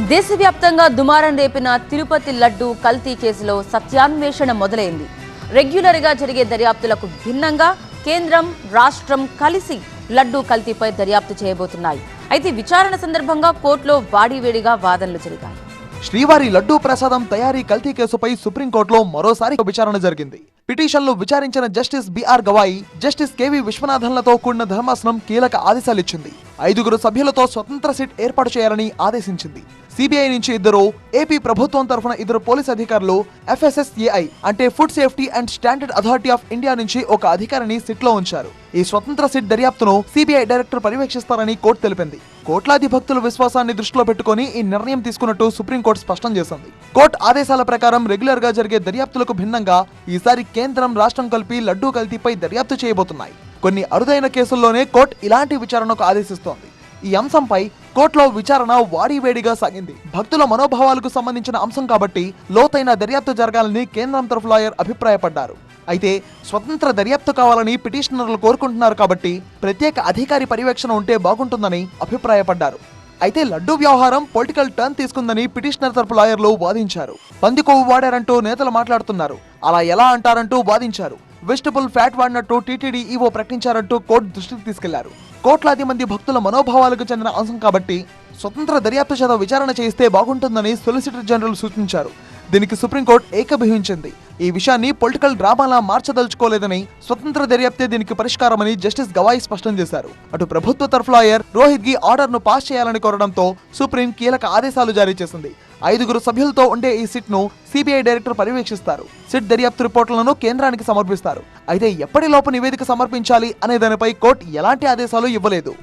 దేశవ్యాప్తంగా దుమారం రేపిన తిరుపతి లడ్డు కల్తీ కేసులో సత్యాన్వేషణ మొదలైంది. రెగ్యులర్గా జరిగే దర్యాప్తులకు భిన్నంగా కేంద్రం రాష్ట్రం కలిసి లడ్డు కల్తీపై దర్యాప్తు చేయబోతున్నాయి. అయితే విచారణ సందర్భంగా కోర్టులో వాడివేడిగా వాదనలు జరిగాయి. శ్రీవారి లడ్డూ ప్రసాదం తయారీ కల్తీ కేసుపై సుప్రీంకోర్టులో మరోసారి విచారణ జరిగింది. పిటిషన్లు విచారించిన justice BR Gavai justice KV విశ్వనాథన్లతో కూడిన ధర్మాసనం కీలక ఆదేశాలిచ్చింది. ఐదుగురు సభ్యులతో స్వతంత్ర సిట్ ఏర్పాటు చేయాలని ఆదేశించింది. సిబిఐ నుంచి ఇద్దరు ఏపీ ప్రభుత్వం తరఫున ఇద్దరు పోలీస్ అధికారులు ఎఫ్ఎస్ఎస్ఏఐ అంటే food safety and standard authority of India నుంచి ఒక అధికారిని సిట్లో ఉంచారు. ఈ స్వతంత్ర సిట్ దర్యాప్తును సిబిఐ డైరెక్టర్ పర్యవేక్షిస్తారని కోర్టు తెలిపింది. కోట్లాది భక్తుల విశ్వాసాన్ని దృష్టిలో పెట్టుకుని ఈ నిర్ణయం తీసుకున్నట్టు సుప్రీంకోర్టు స్పష్టం చేసింది. కోర్టు ఆదేశాల ప్రకారం రెగ్యులర్గా జరిగే దర్యాప్తులకు భిన్నంగా ఈసారి కేంద్రం రాష్ట్రం కలిపి లడ్డూ కల్తీపై దర్యాప్తు చేయబోతున్నాయి. కొన్ని అరుదైన కేసుల్లోనే కోర్టు ఇలాంటి విచారణకు ఆదేశిస్తోంది. ఈ అంశంపై కోర్టులో విచారణ వాడివేడిగా సాగింది. భక్తుల మనోభావాలకు సంబంధించిన అంశం కాబట్టి లోతైన దర్యాప్తు జరగాలని కేంద్రం తరఫు లాయర్ అభిప్రాయపడ్డారు. అయితే స్వతంత్ర దర్యాప్తు కావాలని పిటిషనర్లు కోరుకుంటున్నారు కాబట్టి ప్రత్యేక అధికారి పర్యవేక్షణ ఉంటే బాగుంటుందని అభిప్రాయపడ్డారు. అయితే లడ్డూ వ్యవహారం పొలిటికల్ టర్న్ తీసుకుందని పిటిషనర్ తరపు లాయర్లు వాదించారు. పందికొవ్వు వాడారంటూ నేతలు మాట్లాడుతున్నారు. అలా ఎలా అంటారంటూ వాదించారు. వెజిటబుల్ ఫ్యాట్ వాడినట్టు టీటీడీ ఈవో ప్రకటించారంటూ కోర్టు దృష్టికి తీసుకెళ్ళారు. కోట్లాది మంది భక్తుల మనోభావాలకు చెందిన అంశం కాబట్టి స్వతంత్ర దర్యాప్తు చేత విచారణ చేయిస్తే బాగుంటుందని సొలిసిటర్ జనరల్ సూచించారు. దీనికి సుప్రీంకోర్టు ఏకీభవించింది ఈ విషయాన్ని పొలిటికల్ డ్రామాలా మార్చదలుచుకోలేదని స్వతంత్ర దర్యాప్తే దీనికి పరిష్కారమని జస్టిస్ గవాయి స్పష్టం చేశారు. అటు ప్రభుత్వ తరఫు లాయర్ రోహిత్ గి ఆర్డర్ను పాస్ చేయాలని కోరడంతో సుప్రీం కీలక ఆదేశాలు జారీ చేసింది. ఐదుగురు సభ్యులతో ఉండే ఈ సిట్ను సిబిఐ డైరెక్టర్ పర్యవేక్షిస్తారు. సిట్ దర్యాప్తు రిపోర్టులను కేంద్రానికి సమర్పిస్తారు. అయితే ఎప్పటిలోపు నివేదిక సమర్పించాలి అనే దానిపై కోర్టు ఎలాంటి ఆదేశాలు ఇవ్వలేదు.